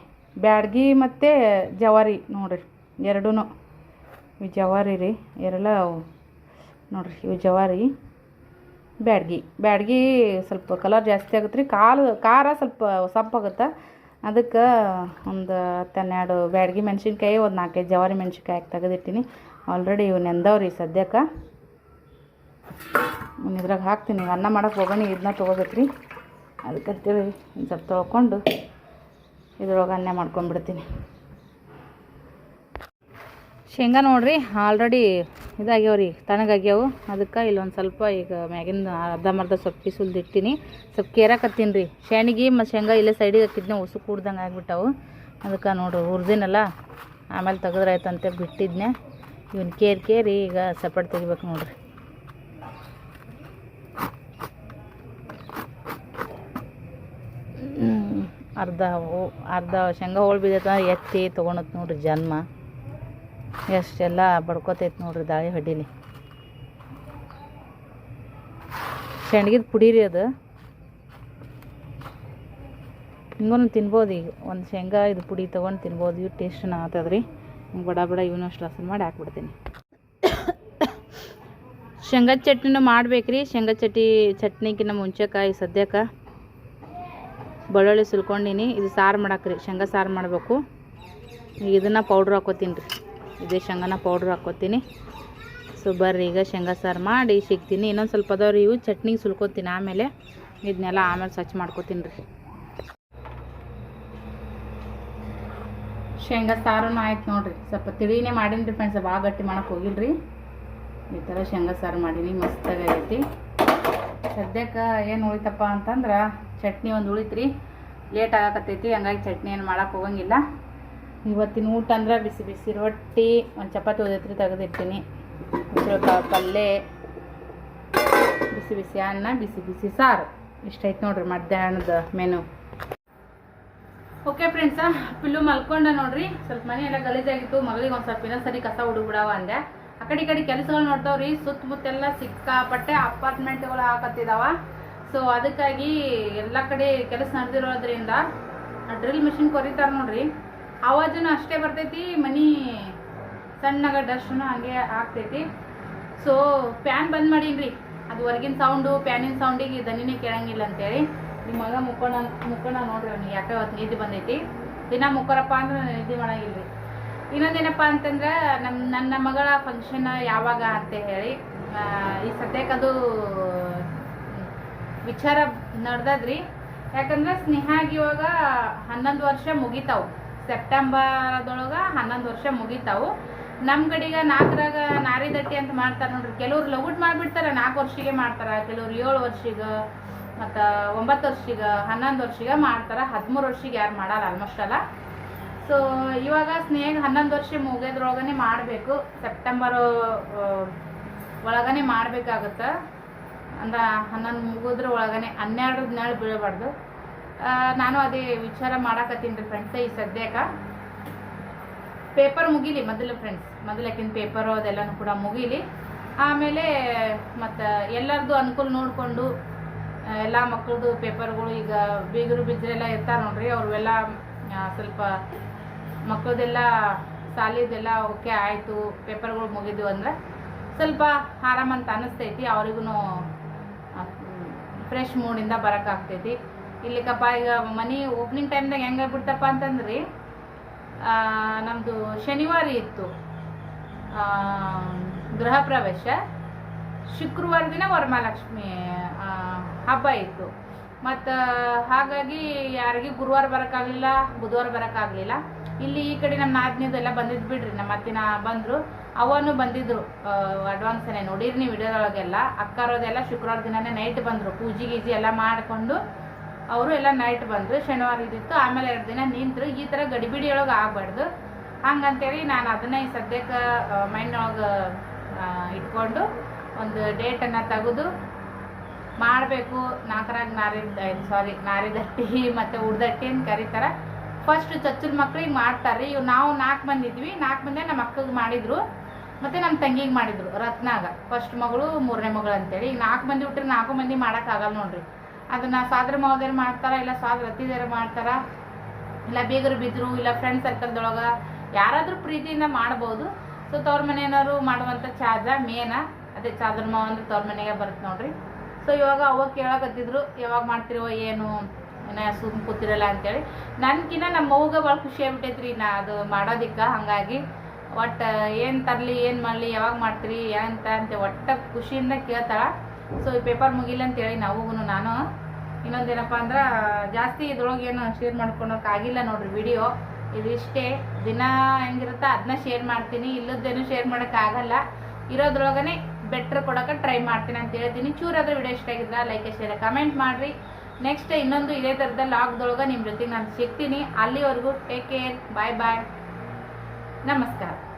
ಬ್ಯಾಡ್ಗಿ ಮತ್ತು ಜವಾರಿ ನೋಡ್ರಿ. ಎರಡೂ ಇವು ಜವಾರಿ ರೀ. ಎರಲ್ಲ ನೋಡ್ರಿ, ಇವು ಜವಾರಿ, ಬ್ಯಾಡ್ಗಿ. ಬ್ಯಾಡ್ಗಿ ಸ್ವಲ್ಪ ಕಲರ್ ಜಾಸ್ತಿ ಆಗುತ್ತೆ ರೀ. ಕಾಲು, ಖಾರ ಸ್ವಲ್ಪ ಸಪ್ಪಾಗುತ್ತೆ ಅದಕ್ಕೆ ಒಂದು ಹನ್ನೆರಡು ಬ್ಯಾಡ್ಗಿ ಮೆಣಸಿನ್ಕಾಯಿ, ಒಂದು ನಾಲ್ಕೈದು ಜವಾರಿ ಮೆಣಸಿನ್ಕಾಯಿ ಹಾಕಿ ತೆಗೆದಿಟ್ಟಿನಿ. ಆಲ್ರೆಡಿ ಇವು ನೆಂದವ್ರಿ ಸದ್ಯಕ್ಕೆ. ಇದ್ರಾಗ ಹಾಕ್ತೀನಿ. ಅನ್ನ ಮಾಡೋಕ್ಕೆ ಹೋಗೋಣ ಇದನ್ನ ತೊಗೋಬೇಕು ರೀ ಅದಕ್ಕಂತೇಳಿ ಒಂದು ಸ್ವಲ್ಪ ತೊಳ್ಕೊಂಡು ಇದ್ರೊಳಗೆ ಅನ್ನ ಮಾಡ್ಕೊಂಡ್ಬಿಡ್ತೀನಿ. ಶೇಂಗಾ ನೋಡ್ರಿ ಆಲ್ರೆಡಿ ಇದಾಗ್ಯಾವ ರೀ ಅದಕ್ಕೆ ಇಲ್ಲೊಂದು ಸ್ವಲ್ಪ ಈಗ ಮ್ಯಾಗಿನ ಅರ್ಧಂಬರ್ಧ ಸ್ವಲ್ಪ ಸುಲ್ದಿಟ್ಟಿನಿ ಸ್ವಲ್ಪ ಕೇರಾಕತ್ತೀನಿ ರೀ ಶೇಣಿಗೆ ಮತ್ತು ಶೇಂಗಾ ಇಲ್ಲೇ ಸೈಡಿಗೆ ಹಾಕಿದ್ನೆ ಉಸು ಕೂಡ್ದಂಗೆ ಆಗ್ಬಿಟ್ಟವು. ಅದಕ್ಕೆ ನೋಡ್ರಿ, ಹುರ್ದಿನಲ್ಲ, ಆಮೇಲೆ ತೆಗೆದ್ರಾಯ್ತಂತೆ ಬಿಟ್ಟಿದ್ನೆ ಇವನ್ ಕೇರ್ ಕೇರಿ, ಈಗ ಸಪ್ರೇಟ್ ತೆಗಿಬೇಕು ನೋಡ್ರಿ. ಅರ್ಧ ಅರ್ಧ ಶೇಂಗಾ ಹೋಳು ಬಿದ್ದೈತೆ ಎತ್ತಿ ತೊಗೊಳತ್ ನೋಡ್ರಿ ಜನ್ಮ. ಎಷ್ಟೆಲ್ಲ ಬಡ್ಕೊತೈತೆ ನೋಡ್ರಿ ದಾಳಿ ಹಡ್ಡಿಲಿ. ಶೇಂಗಿದ ಪುಡಿ ರೀ ಅದು. ಹಿಂಗೂ ತಿನ್ಬೋದು ಈಗ. ಒಂದು ಶೇಂಗಾ ಇದು ಪುಡಿ ತೊಗೊಂಡು ತಿನ್ಬೋದು. ಇವು ಟೇಸ್ಟ್ನ ಆಗ್ತದ್ರಿ ಹಿಂಗೆ ಬಡ ಬಡ ಇವನು ಅಷ್ಟು ಲಸನ್ ಮಾಡಿ ಹಾಕ್ಬಿಡ್ತೀನಿ. ಶೇಂಗಾ ಚಟ್ನಿನೂ ಮಾಡ್ಬೇಕು ರೀ ಶೇಂಗಾ ಚಟ್ನಿ, ಚಟ್ನಿಗಿನ್ನ ಮುಂಚೆಕಾಯಿ ಸದ್ಯಕ್ಕೆ. ಬೆಳ್ಳುಳ್ಳಿ ಸುಲ್ಕೊಂಡಿನಿ. ಇದು ಸಾರು ಮಾಡಾಕ್ರಿ ಶೇಂಗಾ ಸಾರು ಮಾಡಬೇಕು. ಇದನ್ನು ಪೌಡ್ರ್ ಹಾಕೋತೀನಿ ರೀ. ಇದೇ ಶೇಂಗಾನ ಪೌಡ್ರ್ ಹಾಕೋತೀನಿ. ಸೊ ಬರ್ರಿ, ಈಗ ಶೇಂಗಾ ಸಾರು ಮಾಡಿ ಸಿಗ್ತೀನಿ. ಇನ್ನೊಂದು ಸ್ವಲ್ಪ ಅದಾವ್ರಿ ಇವು ಚಟ್ನಿಗೆ ಸುಲ್ಕೋತೀನಿ ಆಮೇಲೆ ಇದನ್ನೆಲ್ಲ ಆಮೇಲೆ ಸ್ವಚ್ಛ ಮಾಡ್ಕೋತೀನಿ ರೀ. ಶೇಂಗಾ ಸಾರು ಆಯ್ತು ನೋಡಿರಿ. ಸ್ವಲ್ಪ ತಿಳಿನೇ ಮಾಡೀನಿ ರೀ ಫ್ರೆಂಡ್ಸ್ ಭಾಳ ಗಟ್ಟಿ ಮಾಡೋಕೆ ಹೋಗಿಲ್ರಿ. ಈ ಥರ ಶೇಂಗಾ ಸಾರು ಮಾಡೀನಿ, ಮಸ್ತಾಗೈತಿ. ಸದ್ಯಕ್ಕೆ ಏನು ಉಳಿತಪ್ಪ ಅಂತಂದ್ರೆ ಚಟ್ನಿ ಒಂದು ಉಳಿತ್ರಿ. ಲೇಟ್ ಆಗಕತ್ತೈತಿ, ಹಂಗಾಗಿ ಚಟ್ನಿ ಏನು ಮಾಡಕ್ಕೆ ಹೋಗಂಗಿಲ್ಲ. ಇವತ್ತಿನ ಊಟ ಅಂದ್ರೆ ಬಿಸಿ ಬಿಸಿ ರೊಟ್ಟಿ, ಒಂದು ಚಪಾತಿ ಉದೈತ್ರಿ ತೆಗೆದಿರ್ತೀನಿ ಪಲ್ಯ ಬಿಸಿ ಬಿಸಿ ಅನ್ನ, ಬಿಸಿ ಬಿಸಿ ಸಾರು. ಇಷ್ಟೈತೆ ನೋಡ್ರಿ ಮಧ್ಯಾಹ್ನದ ಮೆನು ಓಕೆ ಫ್ರೆಂಡ್ಸ ಪಿಲ್ಲು ಮಲ್ಕೊಂಡ ನೋಡ್ರಿ. ಸ್ವಲ್ಪ ಮನೆ ಎಲ್ಲ ಗಲೀಜಾಗಿತ್ತು, ಮಗಳಿಗೆ ಒಂದು ಸ್ವಲ್ಪ ಇನ್ನೊಂದು ಸರಿ ಕಸ ಹುಡುಗ್ಬಿಡವ ಅಂದೆ. ಆ ಕಡೆ ಈ ಕಡೆ ಕೆಲಸಗಳು ನೋಡ್ತಾವ್ರಿ, ಸುತ್ತಮುತ್ತೆಲ್ಲ ಸಿಕ್ಕಾಪಟ್ಟೆ ಅಪಾರ್ಟ್ಮೆಂಟ್ಗಳು ಹಾಕತ್ತಿದಾವ ಸೊ ಅದಕ್ಕಾಗಿ ಎಲ್ಲ ಕಡೆ ಕೆಲಸ ನಡೆದಿರೋದ್ರಿಂದ ಡ್ರಿಲ್ ಮಿಷಿನ್ ಕೊರಿತಾರೆ ನೋಡ್ರಿ. ಆವಾಜನ ಅಷ್ಟೇ ಬರ್ತೈತಿ, ಮನಿ ಸಣ್ಣಗ ಡಸ್ಟ್ನು ಹಂಗೆ ಆಗ್ತೈತಿ. ಸೊ ಫ್ಯಾನ್ ಬಂದ್ ಮಾಡೀನ್ರಿ. ಅದು ಹೊರಗಿನ ಸೌಂಡು ಫ್ಯಾನಿನ ಸೌಂಡಿಗೆ ದನಿನೇ ಕೇಳಂಗಿಲ್ಲ ಅಂತೇಳಿ. ನಿಮ್ಮ ಮಗ ಮುಕ್ಕೋಣ ಮುಕ್ಕೋಣ ನೋಡ್ರಿ ಅವ್ನಿಗೆ. ಯಾಕೆ ಅವತ್ತು ನಿದ್ದೆ ಬಂದೈತಿ. ದಿನ ಮುಕ್ಕೋರಪ್ಪ ಅಂದ್ರೆ ನಿದ್ದೆ ಮಾಡಂಗಿಲ್ರಿ. ಇನ್ನೊಂದೇನಪ್ಪ ಅಂತಂದ್ರೆ ನಮ್ಮ ನನ್ನ ಮಗಳ ಫಂಕ್ಷನ್ ಯಾವಾಗ ಅಂತ ಹೇಳಿ ಈ ಸದ್ಯಕ್ಕೆ ಅದು ವಿಚಾರ ನಡ್ದದ್ರಿ. ಯಾಕಂದ್ರೆ ಸ್ನೇಹಾಗಿ ಇವಾಗ ಹನ್ನೊಂದು ವರ್ಷ ಮುಗಿತಾವು. ಸೆಪ್ಟೆಂಬರ್ದೊಳಗೆ ಹನ್ನೊಂದು ವರ್ಷ ಮುಗಿತಾವು. ನಮ್ಮ ಕಡೆಗ ನಾಲ್ಕರಾಗ ನಾರಿದಟ್ಟಿ ಅಂತ ಮಾಡ್ತಾರೆ ನೋಡ್ರಿ. ಕೆಲವ್ರು ಲಗುಟ್ ಮಾಡಿಬಿಡ್ತಾರೆ ನಾಲ್ಕು ವರ್ಷಿಗೆ ಮಾಡ್ತಾರೆ. ಕೆಲವ್ರು ಏಳು ವರ್ಷಿಗೆ, ಮತ್ತು ಒಂಬತ್ತು ವರ್ಷಿಗೆ, ಹನ್ನೊಂದು ವರ್ಷಿಗೆ ಮಾಡ್ತಾರೆ. ಹದಿಮೂರು ವರ್ಷಿಗೆ ಯಾರು ಮಾಡಲ್ಲ ಆಲ್ಮೋಸ್ಟ್ ಅಲ್ಲ. ಸೊ ಇವಾಗ ಸ್ನೇಹ ಹನ್ನೊಂದು ವರ್ಷ ಮುಗಿಯೋದ್ರೊಳಗನೆ ಮಾಡಬೇಕು. ಸೆಪ್ಟೆಂಬರ್ ಒಳಗನೆ ಮಾಡಬೇಕಾಗುತ್ತೆ. ಅಂದ್ರೆ ಹನ್ನೊಂದು ಮುಗಿದ್ರ ಒಳಗನೆ ಹನ್ನೆರಡು ನೆರಳು ಬೀಳಬಾರ್ದು. ನಾನು ಅದೇ ವಿಚಾರ ಮಾಡಾಕತ್ತೀನಿ ಫ್ರೆಂಡ್ಸ್ ಈ ಸದ್ಯಕ್ಕೆ ಪೇಪರ್ ಮುಗಿಲಿ ಮೊದಲು ಫ್ರೆಂಡ್ಸ್ ಮೊದಲಕ್ಕಿಂತ ಪೇಪರು ಅದೆಲ್ಲನೂ ಕೂಡ ಮುಗಿಲಿ. ಆಮೇಲೆ ಮತ್ತು ಎಲ್ಲರದು ಅನುಕೂಲ ನೋಡಿಕೊಂಡು ಎಲ್ಲ ಮಕ್ಕಳದು ಪೇಪರ್ಗಳು ಈಗ ಬೀಗರು ಬಿದ್ದರೆಲ್ಲ ಇರ್ತಾರೆ ನೋಡ್ರಿ, ಅವ್ರವೆಲ್ಲ ಸ್ವಲ್ಪ ಮಕ್ಕಳದೆಲ್ಲ ಸಾಲಿದೆಲ್ಲ ಓಕೆ ಆಯಿತು ಪೇಪರ್ಗಳು ಮುಗಿದ್ವು ಅಂದ್ರೆ ಸ್ವಲ್ಪ ಆರಾಮಂತ ಅನ್ನಿಸ್ತೈತಿ ಅವ್ರಿಗೂ ಫ್ರೆಶ್ ಮೂಡಿಂದ ಬರೋಕ್ಕಾಗ್ತೈತಿ ಇಲ್ಲಿಕಪ್ಪ ಈಗ ಮನಿ ಓಪನಿಂಗ್ ಟೈಮ್ದಾಗ ಹೆಂಗಾಗ್ಬಿಡ್ತಪ್ಪ ಅಂತಂದ್ರಿ ಆ, ನಮ್ದು ಶನಿವಾರ ಇತ್ತು. ಗೃಹ ಪ್ರವೇಶ. ಶುಕ್ರವಾರ ದಿನ ವರಮಹಾಲಕ್ಷ್ಮಿ ಹಬ್ಬ ಇತ್ತು. ಮತ್ತು ಹಾಗಾಗಿ ಯಾರಿಗೆ ಗುರುವಾರ ಬರೋಕ್ಕಾಗಲಿಲ್ಲ ಬುಧವಾರ ಬರೋಕ್ಕಾಗಲಿಲ್ಲ ಇಲ್ಲಿ ಈ ಕಡೆ ನಮ್ಮ ನಾದ್ನಿದೆಲ್ಲ ಬಂದಿದ್ದು ಬಿಡ್ರಿ ನಮ್ಮ ಅತ್ತಿನ ಬಂದರು. ಅವನು ಬಂದಿದ್ರು ಅಡ್ವಾನ್ಸನೇ ನೋಡಿರಿ ನೀವು ವಿಡಿಯೋದೊಳಗೆಲ್ಲ. ಅಕ್ಕರೋದೆಲ್ಲ ಶುಕ್ರವಾರ ದಿನನೇ ನೈಟ್ ಬಂದರು. ಪೂಜೆ ಗೀಜಿ ಎಲ್ಲ ಮಾಡಿಕೊಂಡು ಅವರು ಎಲ್ಲ ನೈಟ್ ಬಂದರು. ಶನಿವಾರ ಇದ್ದಿತ್ತು. ಆಮೇಲೆ ಎರಡು ದಿನ ನಿಂತರು. ಈ ಥರ ಗಡಿಬಿಡಿಯೊಳಗೆ ಆಗಬಾರ್ದು. ಹಂಗಂತೇಳಿ ನಾನು ಅದನ್ನ ಈ ಸದ್ಯಕ್ಕೆ ಮೈಂಡ್ನೊಳಗೆ ಇಟ್ಕೊಂಡು ಒಂದು ಡೇಟನ್ನು ತೆಗೆದು ಮಾಡಬೇಕು. ನಾಲ್ಕರಾಗಿ ನಾರಿದ ಸಾರಿ ನಾರಿದಟ್ಟಿ ಮತ್ತು ಉಡ್ದಟ್ಟಿ ಅಂತ ಕರೀತಾರೆ. ಫಸ್ಟ್ ಚಚ್ಚಿನ ಮಕ್ಳಿಗೆ ಮಾಡ್ತಾರೆ ಇವ್ ನಾವು ನಾಲ್ಕು ಮಂದಿ ಇದ್ವಿ ನಾಲ್ಕು ಮಂದಿ ನಮ್ಮ ಅಕ್ಕಗೆ ಮಾಡಿದ್ರು. ಮತ್ತು ನಮ್ಮ ತಂಗಿಗೆ ಮಾಡಿದ್ರು, ರತ್ನಾಗ. ಫಸ್ಟ್ ಮಗಳು, ಮೂರನೇ ಮಗಳು ಅಂತೇಳಿ. ಈಗ ನಾಲ್ಕು ಮಂದಿ ಬಿಟ್ಟರೆ ನಾಲ್ಕು ಮಂದಿ ಮಾಡೋಕ್ಕಾಗಲ್ಲ ನೋಡ್ರಿ. ಅದನ್ನ ಸಾದ್ರ ಮಾವದೇರು ಮಾಡ್ತಾರ, ಇಲ್ಲ ಸಾದ್ರ ಅತ್ತಿದೇರು ಮಾಡ್ತಾರ, ಇಲ್ಲ ಬೀಗರು ಬಿದ್ರು, ಇಲ್ಲ ಫ್ರೆಂಡ್ ಸರ್ಕಲ್ದೊಳಗೆ ಯಾರಾದರೂ ಪ್ರೀತಿಯಿಂದ ಮಾಡ್ಬೋದು. ಸೊ ತವ್ರ ಮನೆಯವರು ಮಾಡುವಂಥ ಚಾದ ಮೇನ, ಅದೇ ಚಾದ್ರ ಮಾವ ಅಂದ್ರೆ ತವ್ರ ಮನೆಗೆ ಬರುತ್ತೆ ನೋಡ್ರಿ. ಸೊ ಇವಾಗ ಅವಾಗ ಕೇಳಕತ್ತಿದ್ರು, ಯಾವಾಗ ಮಾಡ್ತಿರೋ ಏನು? ಏನ ಸುಮ್ ಕೂತಿರಲ್ಲ ಅಂತೇಳಿ. ನನ್ಕಿನ್ನ ನಮ್ಮ ಅವ್ಗ ಭಾಳ ಖುಷಿ ಆಗ್ಬಿಟ್ಟೈತ್ರಿ, ನಾ ಅದು ಮಾಡೋದಿಕ್ಕ ಹಾಗಾಗಿ. ಒಟ್ಟು ಏನು ತರಲಿ, ಏನು ಮಾಡಲಿ, ಯಾವಾಗ ಮಾಡ್ತೀರಿ, ಎಂತ ಅಂತ ಒಟ್ಟ ಖುಷಿಯಿಂದ ಕೇಳ್ತಾಳ. ಸೊ ಈ ಪೇಪರ್ ಮುಗಿಲ್ಲ ಅಂತೇಳಿ ನಾವು ನಾನು. ಇನ್ನೊಂದೇನಪ್ಪ ಅಂದ್ರೆ, ಜಾಸ್ತಿ ಇದ್ರೊಳಗೆ ಏನು ಶೇರ್ ಮಾಡ್ಕೊಳಕ್ಕಾಗಿಲ್ಲ ನೋಡ್ರಿ ವಿಡಿಯೋ ಇದಿಷ್ಟೇ ದಿನ ಹೆಂಗಿರುತ್ತೋ ಅದನ್ನ ಶೇರ್ ಮಾಡ್ತೀನಿ. ಇಲ್ಲದ್ದೇನು ಶೇರ್ ಮಾಡೋಕ್ಕಾಗಲ್ಲ ಇರೋದ್ರೊಳಗನೆ ಬೆಟ್ರ್ ಕೊಡೋಕೆ ಟ್ರೈ ಮಾಡ್ತೀನಿ ಅಂತ ಹೇಳ್ತೀನಿ. ಚೂರಾದ್ರೂ ವಿಡಿಯೋ ಇಷ್ಟ ಆಗಿದ್ರೆ ಲೈಕ್ ಶೇರ್ ಕಮೆಂಟ್ ಮಾಡಿರಿ. ನೆಕ್ಸ್ಟ್ ಇನ್ನೊಂದು ಇದೇ ಥರದ ಲಾಗ್ದೊಳಗೆ ನಿಮ್ಮ ಜೊತೆಗೆ ನಾನು ಸಿಗ್ತೀನಿ. ಅಲ್ಲಿವರೆಗೂ take care bye bye Namaskar.